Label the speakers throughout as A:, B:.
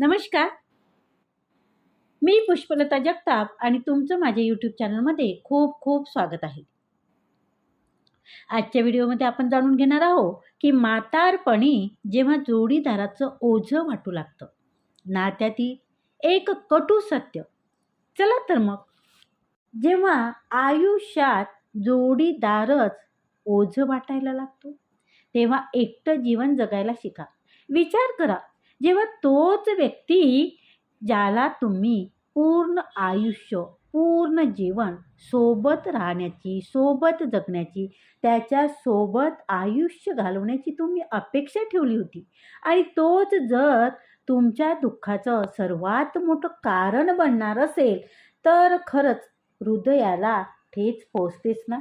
A: नमस्कार. मी पुष्पलता जगताप आणि तुमचं माझ्या यूट्यूब चॅनलमध्ये खूप खूप स्वागत आहे. आजच्या व्हिडिओमध्ये आपण जाणून घेणार आहोत की म्हातारपणी जेव्हा जोडीदाराचं ओझं वाटू लागतं नात्यातील एक कटू सत्य. चला तर मग. जेव्हा आयुष्यात जोडीदारच ओझं वाटायला लागतो तेव्हा एकटं जीवन जगायला शिका. विचार करा जेव्हा तोच व्यक्ती ज्याला तुम्ही पूर्ण आयुष्य पूर्ण जीवन सोबत राहण्याची सोबत जगण्याची त्याच्यासोबत आयुष्य घालवण्याची तुम्ही अपेक्षा ठेवली होती. आणि तोच जर तुमच्या दुःखाचं सर्वात मोठं कारण बनणार असेल तर खरंच हृदयाला ठेच पोचतेच ना?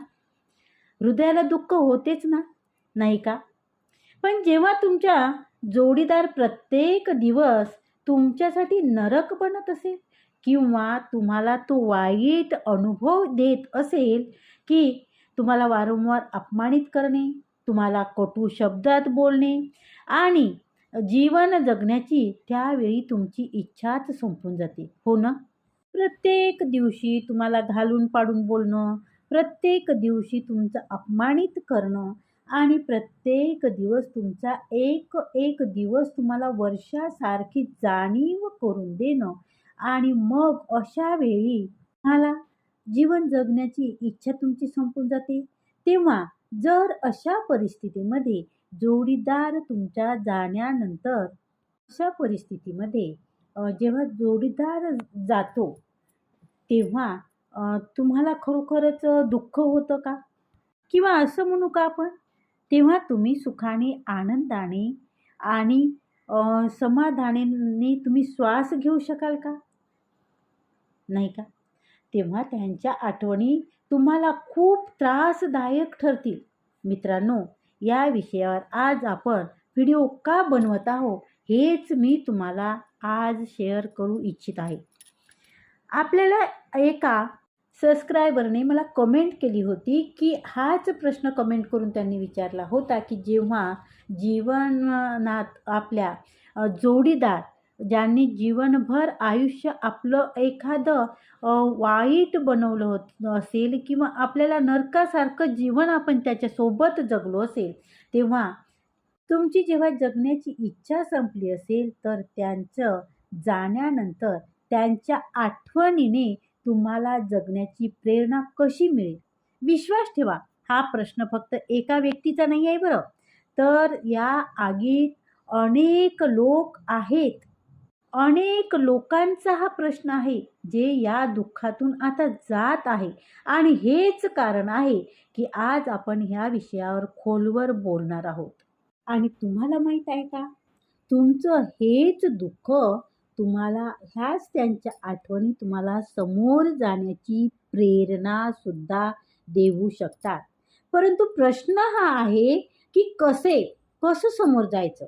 A: हृदयाला दुःख होतेच ना? नाही का? पण जेव्हा तुमच्या जोडीदार प्रत्येक दिवस तुमच्यासाठी नरक बनत असेल किंवा तुम्हाला तो वाईट अनुभव देत असेल की तुम्हाला वारंवार अपमानित करणे तुम्हाला कटू शब्दात बोलणे आणि जीवन जगण्याची त्यावेळी तुमची इच्छाच संपून जाते. हो ना? प्रत्येक दिवशी तुम्हाला घालून पाडून बोलणं प्रत्येक दिवशी तुमचं अपमानित करणं आणि प्रत्येक दिवस तुमचा एक एक दिवस तुम्हाला वर्षासारखी जाणीव करून देणं. आणि मग अशा वेळी तुम्हाला जीवन जगण्याची इच्छा तुमची संपून जाते. तेव्हा जर अशा परिस्थितीमध्ये जोडीदार तुमच्या जाण्यानंतर अशा परिस्थितीमध्ये जेव्हा जोडीदार जातो तेव्हा तुम्हाला खरोखरच दुःख होतं का? किंवा असं म्हणू का आपण? तेव्हा तुम्ही सुखाने आनंदाने आणि समाधानाने तुम्ही श्वास घेऊ शकाल का? नाही का? तेव्हा त्यांच्या आठवणी तुम्हाला खूप त्रासदायक ठरतील. मित्रांनो या विषयावर आज आपण व्हिडिओ का बनवत आहोत हेच मी तुम्हाला आज शेअर करू इच्छित आहे. आपल्याला एका सबस्क्रायबरने मला कमेंट केली होती की हाच प्रश्न कमेंट करून त्यांनी विचारला होता की जेव्हा जीवनात आपल्या जोडीदार ज्यांनी जीवनभर आयुष्य आपलं एखादं वाईट बनवलं होत असेल किंवा आपल्याला नरकासारखं जीवन आपण त्याच्यासोबत जगलो असेल तेव्हा तुमची जेव्हा जगण्याची इच्छा संपली असेल तर त्यांचं जाण्यानंतर त्यांच्या आठवणीने तुम्हाला जगण्याची प्रेरणा कशी मिळेल? विश्वास ठेवा. हा प्रश्न फक्त एका व्यक्तीचा नाही आहे बरं. तर या आगीत अनेक लोक आहेत. अनेक लोकांचा हा प्रश्न आहे जे या दुःखातून आता जात आहे. आणि हेच कारण आहे की आज आपण ह्या विषयावर खोलवर बोलणार आहोत. आणि तुम्हाला माहीत आहे का? तुमचं हेच दुःख तुम्हाला ह्याच त्यांच्या आठवणी तुम्हाला समोर जाण्याची प्रेरणासुद्धा देऊ शकतात. परंतु प्रश्न हा आहे की कसे कसं समोर जायचं?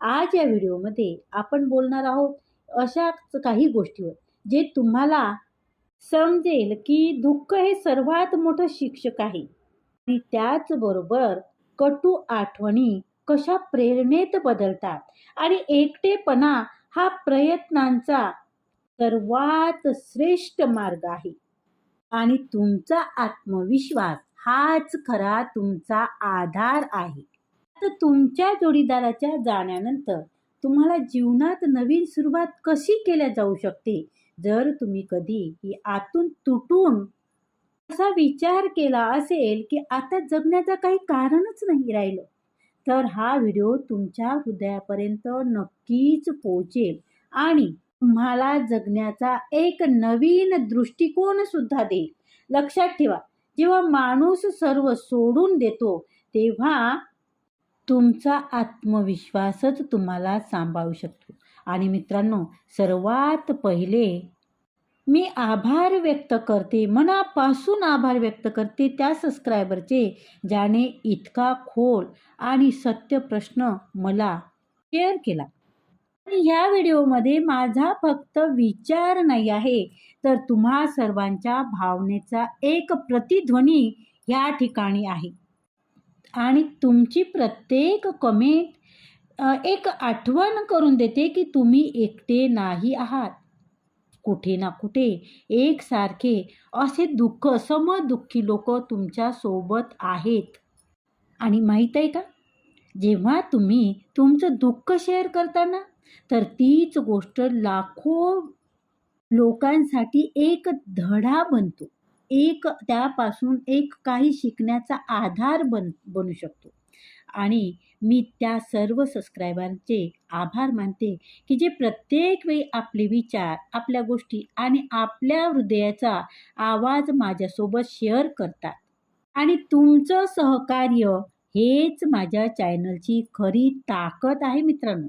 A: आज या व्हिडिओमध्ये आपण बोलणार आहोत अशाच काही गोष्टीवर जे तुम्हाला समजेल की दुःख हे सर्वात मोठं शिक्षक आहे. आणि त्याचबरोबर कटू आठवणी कशा प्रेरणेत बदलतात? आणि एकटेपणा हा प्रयत्नांचा सर्वात श्रेष्ठ मार्ग आहे. आणि तुमचा आत्मविश्वास हाच खरा तुमचा आधार आहे. तर तुमच्या जोडीदाराच्या जाण्यानंतर तुम्हाला जीवनात नवीन सुरुवात कशी केल्या जाऊ शकते? जर तुम्ही कधी ही आतून तुटून असा विचार केला असेल की आता जगण्याचं काही कारणच नाही राहिलं तर हा व्हिडिओ तुमच्या हृदयापर्यंत नक्कीच पोहोचेल आणि तुम्हाला जगण्याचा एक नवीन दृष्टिकोन सुद्धा देईल. लक्षात ठेवा जेव्हा माणूस सर्व सोडून देतो तेव्हा तुमचा आत्मविश्वासच तुम्हाला सांभाळू शकतो. आणि मित्रांनो सर्वात पहिले मी आभार व्यक्त करते मनापासून आभार व्यक्त करते त्या सबस्क्रायबरचे ज्याने इतका खोल आणि सत्य प्रश्न मला शेअर केला. आणि ह्या व्हिडिओमध्ये माझा फक्त विचार नाही आहे तर तुम्हा सर्वांच्या भावनेचा एक प्रतिध्वनी ह्या ठिकाणी आहे. आणि तुमची प्रत्येक कमेंट एक आठवण करून देते की तुम्ही एकटे नाही आहात. कुठे ना कुठे एकसारखे असे दुःख समदुःखी लोक तुमच्यासोबत आहेत. आणि माहीत आहे का? जेव्हा तुम्ही तुमचं दुःख शेअर करता ना तर तीच गोष्ट लाखो लोकांसाठी एक धडा बनतो. एक त्यापासून एक काही शिकण्याचा आधार बन बनू शकतो. आणि मी त्या सर्व सबस्क्रायबरचे आभार मानते की जे प्रत्येक वेळी आपले विचार आपल्या गोष्टी आणि आपल्या हृदयाचा आवाज माझ्यासोबत शेअर करतात. आणि तुमचं सहकार्य हेच माझ्या चॅनलची खरी ताकद आहे मित्रांनो.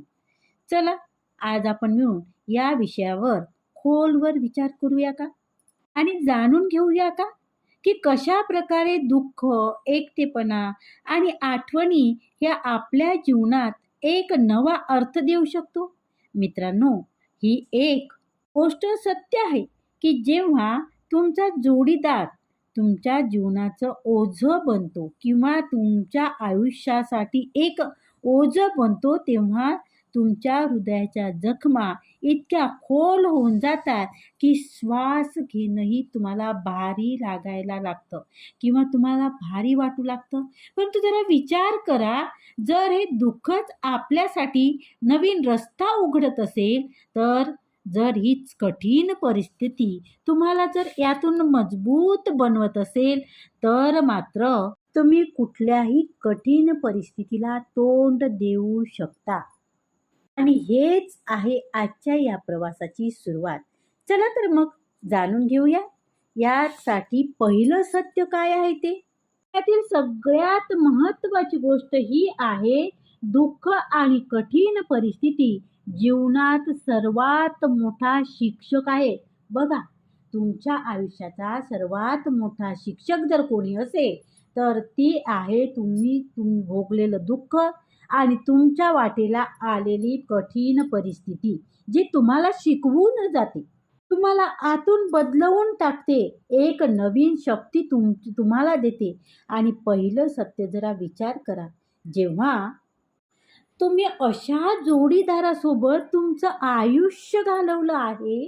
A: चला आज आपण मिळून या विषयावर खोलवर विचार करूया का? आणि जाणून घेऊया का? की कशा प्रकारे दुःख एकटेपणा आणि आठवणी या आपल्या जीवनात एक नवा अर्थ देऊ शकतो? मित्रांनो ही एक गोष्ट सत्य आहे की जेव्हा तुमचा जोडीदार तुमच्या जीवनाचं ओझं बनतो किंवा तुमच्या आयुष्यासाठी एक ओझं बनतो तेव्हा तुमच्या हृदयाच्या जखमा इतक्या खोल होऊन जातात की श्वास घेणंही तुम्हाला भारी लागायला लागतं किंवा तुम्हाला भारी वाटू लागतं. परंतु जरा विचार करा जर हे दुःखच आपल्यासाठी नवीन रस्ता उघडत असेल तर जर हीच कठीण परिस्थिती तुम्हाला जर यातून मजबूत बनवत असेल तर मात्र तुम्ही कुठल्याही कठीण परिस्थितीला तोंड देऊ शकता. आणि हेच आहे आजच्या या प्रवासाची सुरुवात. चला तर मग जाणून घेऊया यासाठी पहिलं सत्य काय आहे ते? त्यातील सगळ्यात महत्वाची गोष्ट ही आहे दुःख आणि कठीण परिस्थिती. जीवनात सर्वात मोठा शिक्षक आहे. बघा तुमच्या आयुष्याचा सर्वात मोठा शिक्षक जर कोणी असेल तर ती आहे तुम्ही तुम भोगलेलं दुःख आणि तुमच्या वाटेला आलेली कठीण परिस्थिती जी तुम्हाला शिकवून जाते. तुम्हाला आतून बदलवून टाकते. एक नवीन शक्ती तुम तुम्हाला देते. आणि पहिलं सत्य जरा विचार करा. जेव्हा तुम्ही अशा जोडीदारासोबत तुमचं आयुष्य घालवलं आहे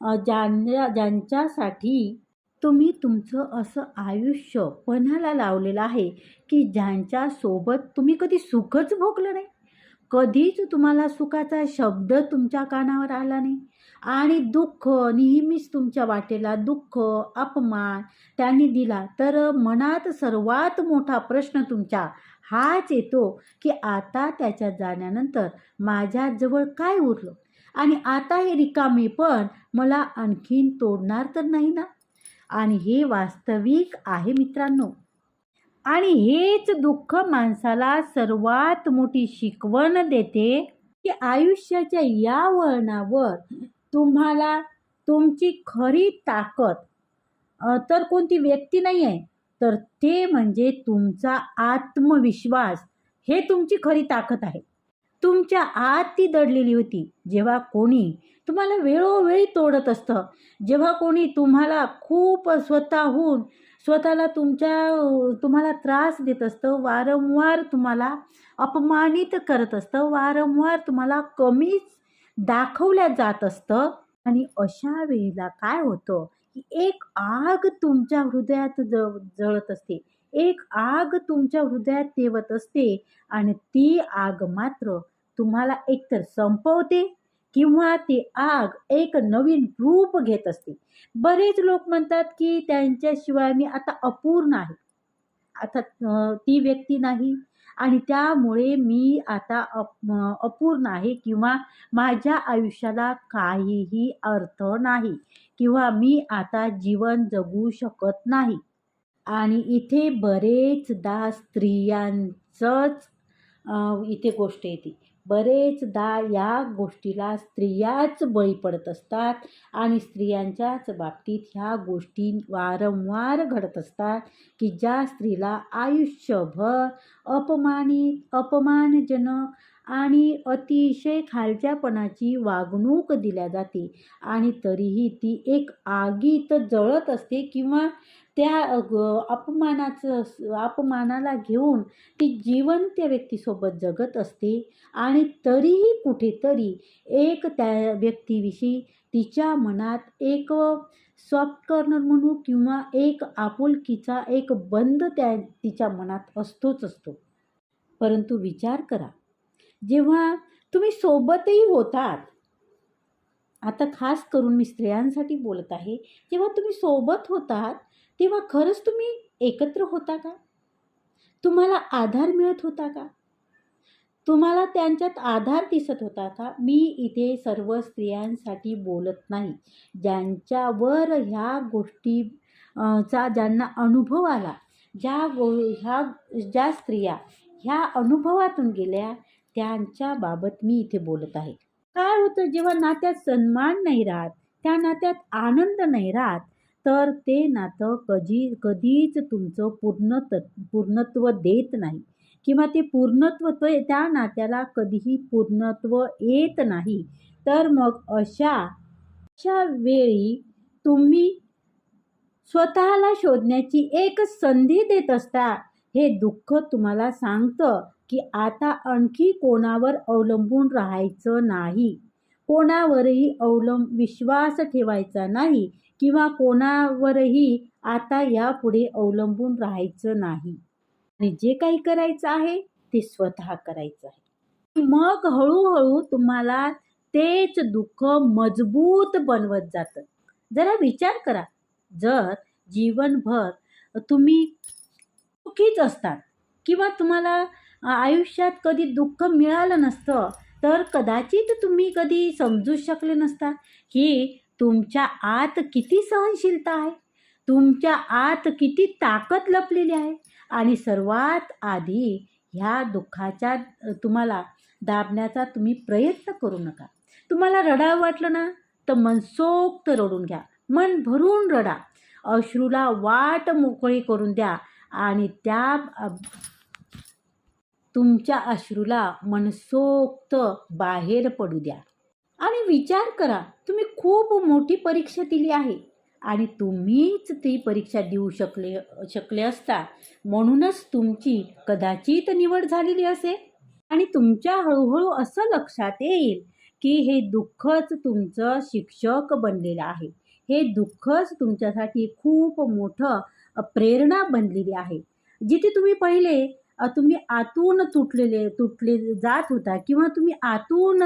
A: ज्यांच्या ज्यांच्यासाठी तुम्ही तुमचं असं आयुष्य पणाला लावलेलं आहे की ज्यांच्यासोबत तुम्ही कधी सुखच भोगलं नाही. कधीच तुम्हाला सुखाचा शब्द तुमच्या कानावर आला नाही. आणि दुःख नेहमीच तुमच्या वाटेला दुःख अपमान त्यांनी दिला. तर मनात सर्वात मोठा प्रश्न तुमच्या हाच येतो की आता त्याच्या जाण्यानंतर माझ्याजवळ काय उरलं? आणि आता हे रिकामे पण मला आणखीन तोडणार तर नाही ना? आणि हे वास्तविक आहे मित्रांनो. आणि हेच दुःख माणसाला सर्वात मोठी शिकवण देते की आयुष्याच्या या वळणावर तुम्हाला तुमची खरी ताकद तर कोणती व्यक्ती नाही आहे तर ते म्हणजे तुमचा आत्मविश्वास. हे तुमची खरी ताकद आहे. तुमच्या आत ती दडलेली होती. जेव्हा कोणी तुम्हाला वेळोवेळी तोडत असतं जेव्हा कोणी तुम्हाला खूप स्वतःहून स्वतःला तुमच्या तुम्हाला त्रास देत असतं वारंवार तुम्हाला अपमानित करत असतं वारंवार तुम्हाला कमीच दाखवल्या जात असतं. आणि अशा वेळेला काय होतं की एक आग तुमच्या हृदयात ज जळत असते. एक आग तुमच्या हृदयात तेवत असते आणि ती आग मात्र तुम्हाला एकतर संपवते किंवा ती आग एक नवीन रूप घेत असते. बरेच लोक म्हणतात की त्यांच्याशिवाय मी आता अपूर्ण आहे. आता ती व्यक्ती नाही आणि त्यामुळे मी आता अप अपूर्ण आहे किंवा माझ्या आयुष्याला काहीही अर्थ नाही किंवा मी आता जीवन जगू शकत नाही. आणि इथे बरेचदा स्त्रियांचंच इथे गोष्ट येते बरेचदा या गोष्टीला स्त्रियाच बळी पडत असतात आणि स्त्रियांच्याच बाबतीत ह्या गोष्टी वारंवार घडत असतात की ज्या स्त्रीला आयुष्यभर अपमानित अपमानजनक आणि अतिशय खालच्यापणाची वागणूक दिल्या जाते आणि तरीही ती एक आगीत जळत असते किंवा त्या अपमानाचं अपमानाला घेऊन ती जीवन त्या व्यक्तीसोबत जगत असते आणि तरीही कुठेतरी एक त्या व्यक्तीविषयी तिच्या मनात एक सॉफ्ट कॉर्नर म्हणू किंवा एक आपुलकीचा एक बंद त्या तिच्या मनात असतोच असतो. परंतु विचार करा जेव्हा तुम्ही सोबतही होतात आता खास करून मी स्त्रियांसाठी बोलत आहे जेव्हा तुम्ही सोबत होतात तेव्हा खरंच तुम्ही एकत्र होता का? तुम्हाला आधार मिळत होता का? तुम्हाला त्यांच्यात आधार दिसत होता का? मी इथे सर्व स्त्रियांसाठी बोलत नाही. ज्यांच्यावर ह्या गोष्टी चा ज्यांना अनुभव आला ज्या गो ह्या ज्या स्त्रिया ह्या अनुभवातून गेल्या त्यांच्या बाबत मी इथे बोलत आहे. काय होतं जेव्हा नात्यात सन्मान नाही राहत त्या नात्यात आनंद नाही राहत तर ते नातं कधी कधीच तुमचं पूर्णत पूर्णत्व देत नाही. किंवा ते पूर्णत्व त्या नात्याला कधीही पूर्णत्व येत नाही. तर मग अशा अशा वेळी तुम्ही स्वतःला शोधण्याची एक संधी देत असता. हे दुःख तुम्हाला सांगतं की आता आणखी कोणावर अवलंबून राहायचं नाही. कोणावरही अवलंब विश्वास ठेवायचा नाही. किंवा कोणावरही आता यापुढे अवलंबून राहायचं नाही. आणि जे काही करायचं आहे ते स्वतः करायचं आहे. मग हळूहळू तुम्हाला तेच दुःख मजबूत बनवत जातं. जरा विचार करा. जर जीवनभर तुम्ही सुखीच असतात किंवा तुम्हाला आयुष्यात कधी दुःख मिळालं नसतं तर कदाचित तुम्ही कधी समजू शकले नसता की तुमच्या आत किती सहनशीलता आहे? तुमच्या आत किती ताकद लपलेली आहे? आणि सर्वात आधी ह्या दुःखाच्या तुम्हाला दाबण्याचा तुम्ही प्रयत्न करू नका. तुम्हाला रडावं वाटलं ना तर मनसोक्त रडून घ्या. मन भरून रडा. अश्रूला वाट मोकळी करून द्या आणि त्या तुमच्या अश्रूला मनसोक्त बाहेर पडू द्या. आणि विचार करा तुम्ही खूप मोठी परीक्षा दिली आहे. आणि तुम्हीच ती परीक्षा देऊ शकले शकले असता म्हणूनच तुमची कदाचित निवड झालेली असेल. आणि तुमच्या हळूहळू असं लक्षात येईल की हे दुःखच तुमचं शिक्षक बनलेलं आहे. हे दुःखच तुमच्यासाठी खूप मोठं प्रेरणा बनलेली आहे. जिथे तुम्ही पहिले तुम्ही आतून तुटलेले तुटले जात होता किंवा तुम्ही आतून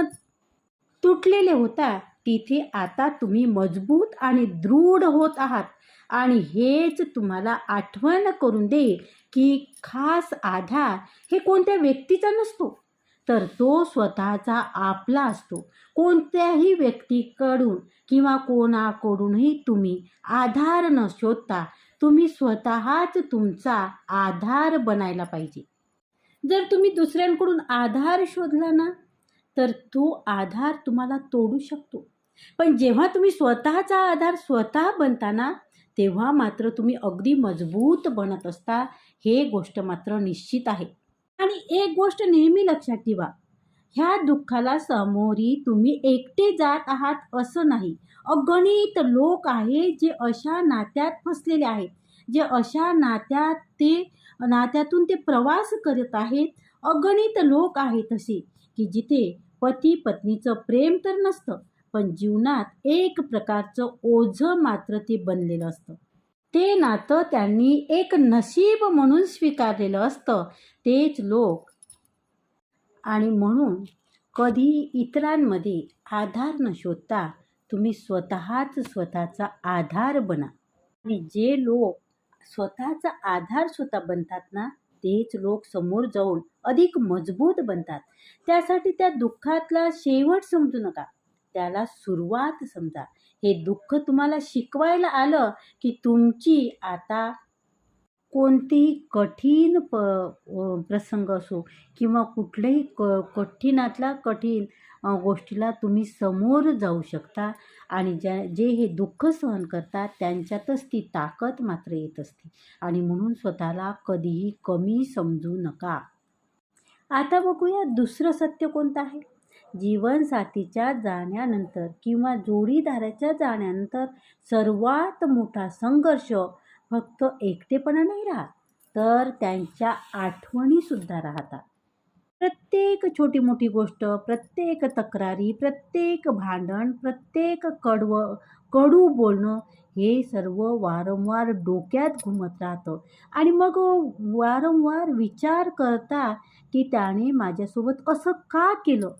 A: तुटलेले होता. तिथे आता तुम्ही मजबूत आणि दृढ होत आहात. आणि हेच तुम्हाला आठवण करून देईल की खास आधार हे कोणत्या व्यक्तीचा नसतो. तर तो स्वतःचा आपला असतो. कोणत्याही व्यक्तीकडून किंवा कोणाकडूनही तुम्ही आधार न शोधता तुम्ही स्वतःच तुमचा आधार बनायला पाहिजे. जर तुम्ही दुसऱ्यांकडून आधार शोधला ना तर तो आधार तुम्हाला तोडू शकतो. पण जेव्हा तुम्ही स्वतःचा आधार स्वतः बनताना तेव्हा मात्र तुम्ही अगदी मजबूत बनत असता हे गोष्ट मात्र निश्चित आहे. आणि एक गोष्ट नेहमी लक्षात ठेवा ह्या दुःखाला समोरी तुम्ही एकटे जात आहात असं नाही. अगणित लोक आहे जे अशा नात्यात फसलेले आहेत जे अशा नात्यात ते नात्यातून ते प्रवास करत आहेत. अगणित लोक आहेत असे की जिथे पती पत्नीचं प्रेम तर नसतं पण जीवनात एक प्रकारचं ओझं मात्र ते बनलेलं असतं. ते नातं त्यांनी एक नशीब म्हणून स्वीकारलेलं असतं. तेच लोक आणि म्हणून कधी इतरांमध्ये आधार न शोधता तुम्ही स्वतःच स्वतःचा आधार बना. आणि जे लोक स्वतःचा आधार स्वतः बनतात ना तेच लोक समोर जाऊन अधिक मजबूत बनतात. त्यासाठी त्या दुःखातला शेवट समजू नका. त्याला सुरुवात समजा. हे दुःख तुम्हाला शिकवायला आलं की तुमची आता कोणतेही कठीण प प्रसंग असो किंवा कुठल्याही क कठीणातला कठीण गोष्टीला तुम्ही समोर जाऊ शकता. आणि ज्या जे हे दुःख सहन करतात त्यांच्यातच ती ताकद मात्र येत असते. आणि म्हणून स्वतःला कधीही कमी समजू नका. आता बघूया दुसरं सत्य कोणतं आहे? जीवनसाथीच्या जाण्यानंतर किंवा जोडीदाराच्या जाण्यानंतर सर्वात मोठा संघर्ष फक्त एकटेपणा नाही राहत तर त्यांच्या आठवणीसुद्धा राहतात. प्रत्येक छोटी मोठी गोष्ट प्रत्येक तक्रारी प्रत्येक भांडण प्रत्येक कडव कडू बोलणं हे सर्व वारंवार डोक्यात घुमत राहतं. आणि मग वारंवार विचार करता की त्याने माझ्यासोबत असं का केलं?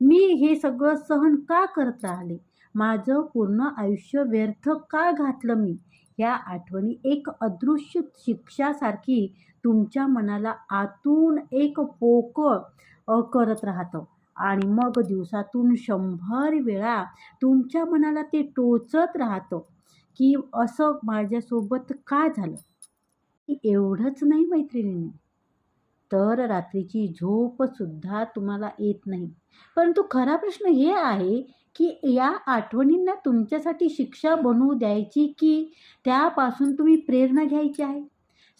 A: मी हे सगळं सहन का करत राहिले माझं पूर्ण आयुष्य व्यर्थ का घातलं मी? ह्या आठवणी एक अदृश्य शिक्षासारखी तुमच्या मनाला आतून एक पोकळ करत राहतं. आणि मग दिवसातून शंभर वेळा तुमच्या मनाला ते टोचत राहतं की असं माझ्यासोबत का झालं? एवढंच नाही मैत्रिणींनी. तर रात्रीची झोपसुद्धा तुम्हाला येत नाही. परंतु खरा प्रश्न हे आहे की या आठवणींना तुमच्यासाठी शिक्षा बनवू द्यायची की त्यापासून तुम्ही प्रेरणा घ्यायची आहे?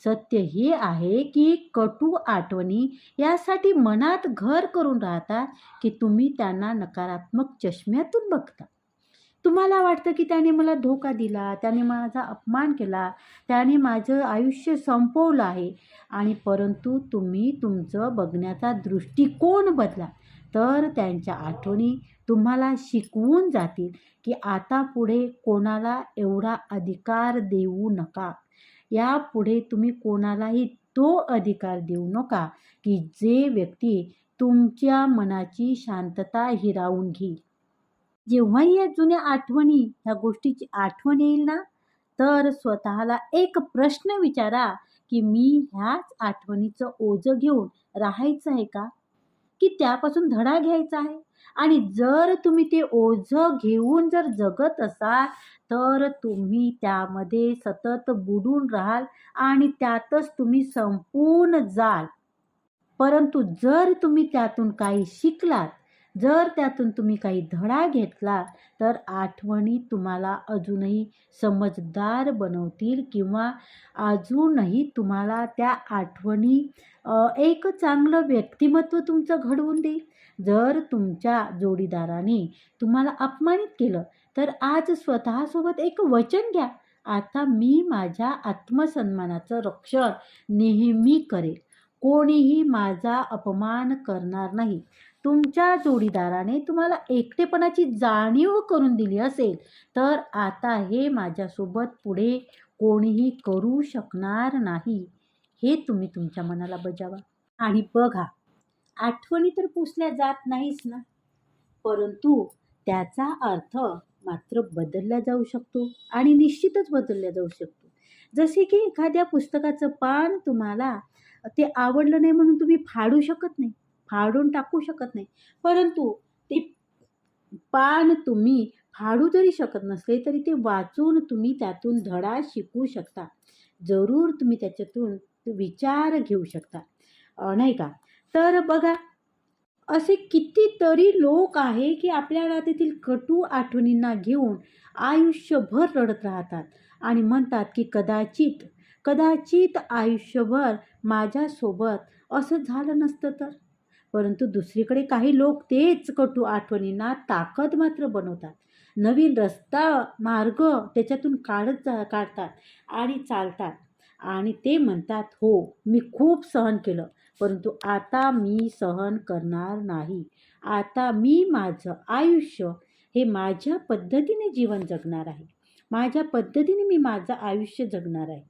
A: सत्य हे आहे की कटू आठवणी यासाठी मनात घर करून राहतात की तुम्ही त्यांना नकारात्मक चष्म्यातून बघता. तुम्हाला वाटतं की त्याने मला धोका दिला त्याने माझा अपमान केला त्याने माझं आयुष्य संपवलं आहे. आणि परंतु तुम्ही तुमचं बघण्याचा दृष्टिकोन बदला. तर त्यांच्या आठवणी तुम्हाला शिकवून जातील की आता पुढे कोणाला एवढा अधिकार देऊ नका. यापुढे तुम्ही कोणालाही तो अधिकार देऊ नका की जे व्यक्ती तुमच्या मनाची शांतता हिरावून घेईल. जेव्हाही या जुन्या आठवणी ह्या गोष्टीची आठवण येईल ना तर स्वतःला एक प्रश्न विचारा की मी ह्याच आठवणीचं ओझं घेऊन राहायचं आहे का? की त्यापासून धडा घ्यायचा आहे? आणि जर तुम्ही ते ओझं घेऊन जर जगत असाल तर तुम्ही त्यामध्ये सतत बुडून राहाल आणि त्यातच तुम्ही संपून जाल. परंतु जर तुम्ही त्यातून काही शिकलात जर त्यातून तुम्ही काही धडा घेतला तर आठवणी तुम्हाला अजूनही समजदार बनवतील किंवा अजूनही तुम्हाला त्या आठवणी एक चांगलं व्यक्तिमत्व तुमचं घडवून देईल. जर तुमच्या जोडीदाराने तुम्हाला अपमानित केलं तर आज स्वतःसोबत एक वचन घ्या. आता मी माझ्या आत्मसन्मानाचं रक्षण नेहमी करेल. कोणीही माझा अपमान करणार नाही. तुमच्या जोडीदाराने तुम्हाला एकटेपणाची जाणीव करून दिली असेल तर आता हे माझ्यासोबत पुढे कोणीही करू शकणार नाही. हे तुम्ही तुमच्या मनाला बजावा. आणि बघा आठवणी तर पुसल्या जात नाहीच ना. परंतु त्याचा अर्थ मात्र बदलला जाऊ शकतो आणि निश्चितच बदलला जाऊ शकतो. जसे की एखाद्या पुस्तकाचं पान तुम्हाला ते आवडलं नाही म्हणून तुम्ही फाडू शकत नाही. फाडून टाकू शकत नाही. परंतु ते पान तुम्ही फाडू जरी शकत नसले तरी ते वाचून तुम्ही त्यातून धडा शिकू शकता. जरूर तुम्ही त्याच्यातून विचार घेऊ शकता. नाही का? तर बघा असे कितीतरी लोक आहे की आपल्या तेथील कटू आठवणींना घेऊन आयुष्यभर रडत राहतात आणि म्हणतात की कदाचित कदाचित आयुष्यभर माझ्यासोबत असं झालं नसतं तर? परंतु दुसरीकडे काही लोक तेच कटू आठवणींना ताकद मात्र बनवतात. नवीन रस्ता मार्ग त्याच्यातून काढत जा काढतात आणि चालतात. आणि ते म्हणतात हो मी खूप सहन केलं परंतु आता मी सहन करणार नाही. आता मी माझं आयुष्य हे माझ्या पद्धतीने जीवन जगणार आहे. माझ्या पद्धतीने मी माझं आयुष्य जगणार आहे.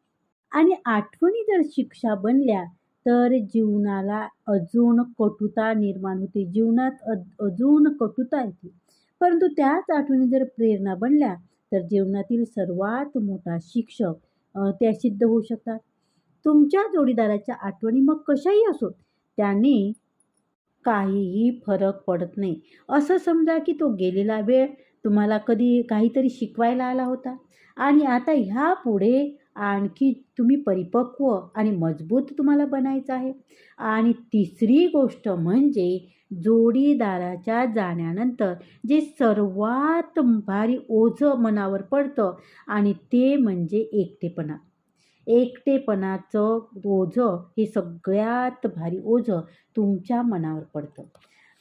A: आणि आठवणी जर शिक्षा बनल्या तर जीवनाला अजून कटुता निर्माण होते. जीवनात अजून कटुता येते. परंतु त्याच आठवणी जर प्रेरणा बनल्या तर जीवनातील सर्वात मोठा शिक्षक त्या सिद्ध होऊ शकतात. तुमच्या जोडीदाराच्या आठवणी मग कशाही असो त्याने काहीही फरक पडत नाही. असं समजा की तो गेलेला वेळ तुम्हाला कधी काहीतरी शिकवायला आला होता. आणि आता ह्या पुढे आणखी तुम्ही परिपक्व आणि मजबूत तुम्हाला बनायचं आहे. आणि तिसरी गोष्ट म्हणजे जोडीदाराच्या जाण्यानंतर जे सर्वात भारी ओझं मनावर पडतं आणि ते म्हणजे एकटेपणा. एकटेपणाचं ओझं हे सगळ्यात भारी ओझं तुमच्या मनावर पडतं.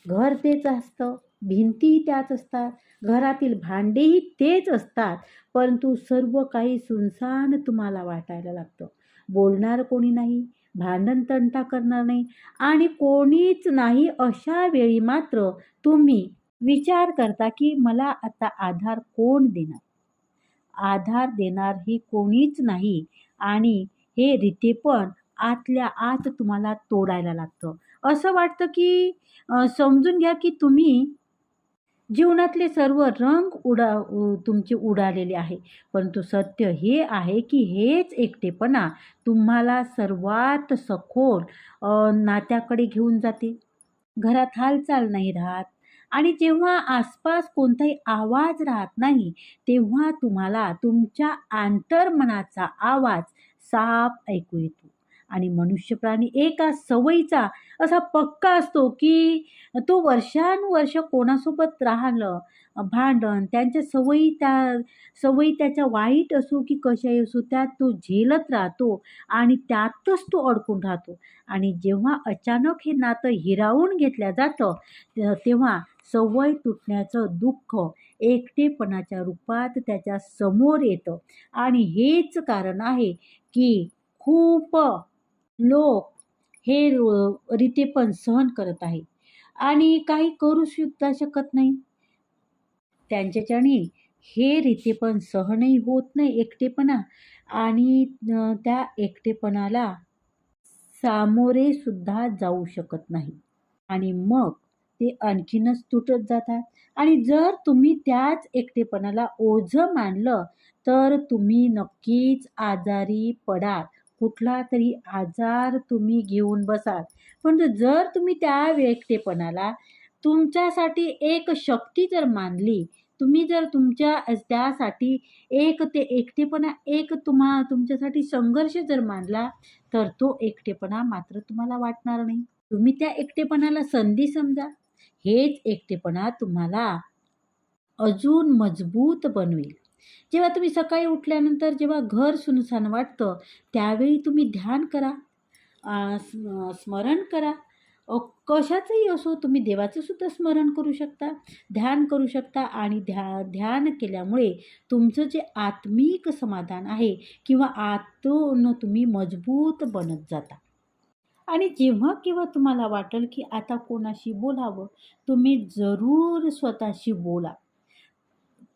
A: घर तेच असतं. भिंतीही त्याच असतात घरातील भांडेही तेच असतात परंतु सर्व काही सुनसान तुम्हाला वाटायला लागतं. बोलणार कोणी नाही भांडण तंटा करणार नाही आणि कोणीच नाही अशा वेळी मात्र तुम्ही विचार करता की मला आता आधार कोण देणार? आधार देणार ही कोणीच नाही आणि हे रीतेपण आतल्या आत तुम्हाला तोडायला लागतं. असं वाटतं की समजून घ्या की तुम्ही जीवनातले सर्व रंग उडा उ- तुमचे उडालेले आहे. परंतु सत्य हे आहे की हेच एकटेपणा तुम्हाला सर्वात सखोल नात्याकडे घेऊन जाते. घरात हालचाल नाही राहत आणि जेव्हा आसपास कोणताही आवाज राहत नाही तेव्हा तुम्हाला तुमच्या आंतरमनाचा आवाज साफ ऐकू येतो. आणि मनुष्य प्राणी एका सवयीचा असा पक्का असतो की तो वर्षानुवर्ष कोणासोबत राहिलं भांडण त्यांच्या सवयी त्या सवयी त्याच्या वाईट असो की कशाही असो त्यात तो झेलत राहतो आणि त्यातच तो अडकून राहतो. आणि जेव्हा अचानक हे नातं हिरावून घेतलं जातं तेव्हा सवय तुटण्याचं दुःख एकटेपणाच्या रूपात त्याच्यासमोर येतं. आणि हेच कारण आहे की खूप लोक हे रो- रीतेपण सहन करत आहे आणि काही करू सुद्धा शकत नाही. त्यांच्याच्याने हे रीतेपण सहनही होत नाही एकटेपणा. आणि त्या एकटेपणाला सामोरे सुद्धा जाऊ शकत नाही. आणि मग ते आणखीनच तुटत जातात. आणि जर तुम्ही त्याच एकटेपणाला ओझं मानलं तर तुम्ही नक्कीच आजारी पडाल. कुठला तरी आजार तुम्ही घेऊन बसाल. पण जर तुम्ही त्या एकटेपणाला तुमच्यासाठी एक शक्ती जर मानली तुम्ही जर तुमच्या त्यासाठी एक ते एकटेपणा एक तुम्हा तुमच्यासाठी संघर्ष जर मानला तर तो एकटेपणा मात्र तुम्हाला वाटणार नाही. तुम्ही त्या एकटेपणाला संधी समजा. हेच एकटेपणा तुम्हाला अजून मजबूत बनवेल. जेव्हा तुम्ही सकाळी उठल्यानंतर जेव्हा घर सुनसान वाटतं त्यावेळी तुम्ही ध्यान करा स्म- स्मरण करा. कशाचंही असो तुम्ही देवाचं सुद्धा स्मरण करू शकता ध्यान करू शकता आणि ध्या ध्यान केल्यामुळे तुमचं जे आत्मिक समाधान आहे किंवा आतून तुम्ही मजबूत बनत जाता. आणि जेव्हा केव्हा तुम्हाला वाटेल की आता कोणाशी बोलावं तुम्ही जरूर स्वतःशी बोला.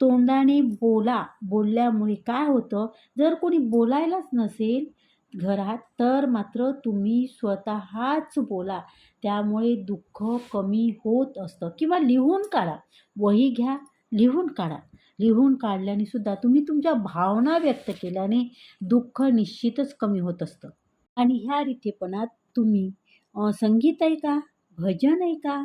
A: तोंडाने बोला. बोलल्यामुळे काय होतं? जर कोणी बोलायलाच नसेल घरात तर मात्र तुम्ही स्वतःच बोला. त्यामुळे दुःख कमी होत असतं. किंवा लिहून काढा. वही घ्या लिहून काढा. लिहून काढल्याने सुद्धा तुम्ही तुमच्या भावना व्यक्त केल्याने दुःख निश्चितच कमी होत असतं. आणि ह्या रीतीपणात तुम्ही संगीत ऐका भजन ऐका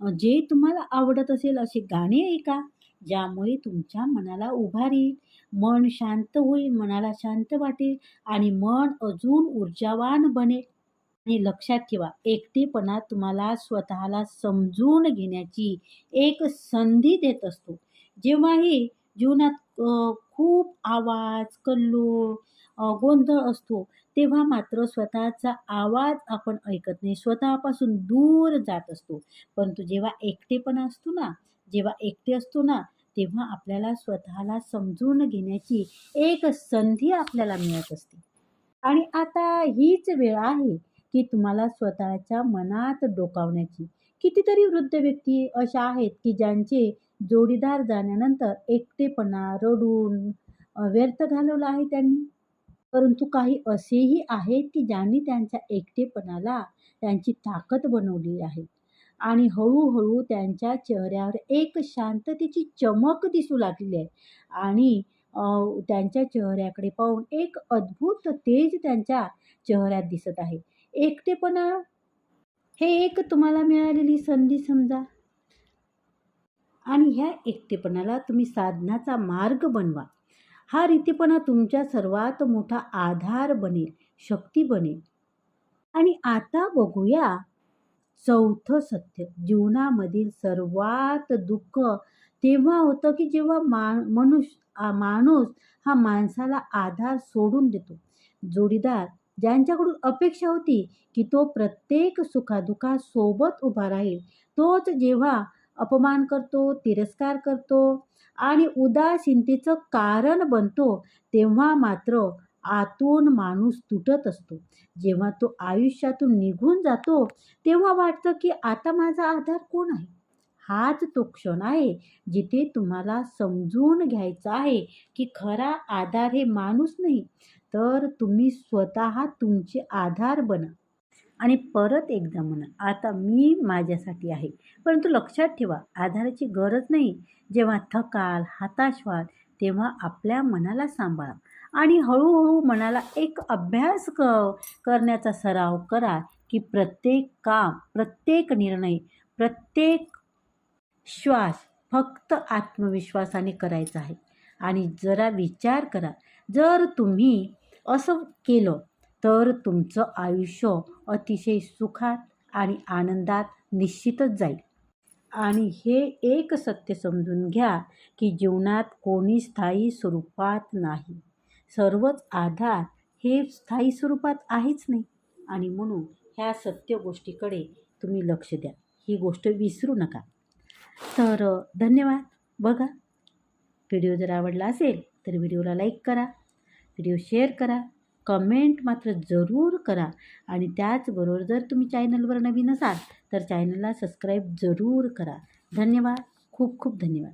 A: जे तुम्हाला आवडत असेल असे गाणे ऐका. ज्यामुळे तुमच्या मनाला उभार येईल मन शांत होईल मनाला शांत वाटेल आणि मन अजून ऊर्जावान बनेल. आणि लक्षात ठेवा एकटेपणा तुम्हाला स्वतःला समजून घेण्याची एक संधी देत असतो. जेव्हाही जीवनात खूप आवाज कल्लोळ गोंधळ असतो तेव्हा मात्र स्वतःचा आवाज आपण ऐकत नाही. स्वतःपासून दूर जात असतो. परंतु जेव्हा एकटेपणा असतो ना जेव्हा एकटे असतो ना तेव्हा आपल्याला स्वतःला समजून घेण्याची एक संधी आपल्याला मिळत असते. आणि आता हीच वेळ आहे की तुम्हाला स्वतःच्या मनात डोकावण्याची. कितीतरी वृद्ध व्यक्ती अशा आहेत की ज्यांचे जोडीदार जाण्यानंतर एकटेपणा रडून व्यर्थ घालवला आहे त्यांनी. परंतु काही असेही आहेत की ज्यांनी त्यांच्या एकटेपणाला त्यांची ताकद बनवली आहे. आणि हळूहळू त्यांच्या चेहऱ्यावर एक शांततेची चमक दिसू लागलेली आहे. आणि त्यांच्या चेहऱ्याकडे पाहून एक अद्भुत तेज त्यांच्या चेहऱ्यात दिसत आहे. एकटेपणा? हे एक तुम्हाला मिळालेली संधी समजा. आणि ह्या एकटेपणाला तुम्ही साधनाचा मार्ग बनवा. हा रीतीपणा तुमच्या सर्वात मोठा आधार बनेल शक्ती बनेल. आणि आता बघूया चौथं सत्य. जीवनामधील सर्वात दुःख तेव्हा होतं की जेव्हा मा मनुष्य माणूस हा माणसाला आधार सोडून देतो. जोडीदार ज्यांच्याकडून अपेक्षा होती की तो प्रत्येक सुखादुखा सोबत उभा राहील तोच जेव्हा अपमान करतो तिरस्कार करतो आणि उदासीनतेचं कारण बनतो तेव्हा मात्र आतून माणूस तुटत असतो. जेव्हा तो आयुष्यातून निघून जातो तेव्हा वाटतं की आता माझा आधार कोण आहे? हाच तो क्षण आहे जिथे तुम्हाला समजून घ्यायचं आहे की खरा आधार हे माणूस नाही तर तुम्ही स्वतः तुमचे आधार बना. आणि परत एकदा म्हणा आता मी माझ्यासाठी आहे. परंतु लक्षात ठेवा आधाराची गरज नाही. जेव्हा थकाल हाताश व्हाल तेव्हा आपल्या मनाला सांभाळा. आणि हळूहळू मनाला एक अभ्यास क करण्याचा सराव करा की प्रत्येक काम प्रत्येक निर्णय प्रत्येक श्वास फक्त आत्मविश्वासाने करायचा आहे. आणि जरा विचार करा जर तुम्ही असं केलं तर तुमचं आयुष्य अतिशय सुखात आणि आनंदात निश्चितच जाईल. आणि हे एक सत्य समजून घ्या की जीवनात कोणी स्थायी स्वरूपात नाही. सर्वच आधार हे स्थायी स्वरूपात आहेच नाही. आणि म्हणून ह्या सत्य गोष्टीकडे तुम्ही लक्ष द्या. ही गोष्ट विसरू नका. तर धन्यवाद. बघा व्हिडिओ जर आवडला असेल तर व्हिडिओला लाईक करा. व्हिडिओ शेअर करा. कमेंट मात्र जरूर करा. आणि त्याचबरोबर जर तुम्ही चॅनलवर नवीन असाल तर चॅनलला सबस्क्राईब जरूर करा. धन्यवाद. खूप खूप धन्यवाद.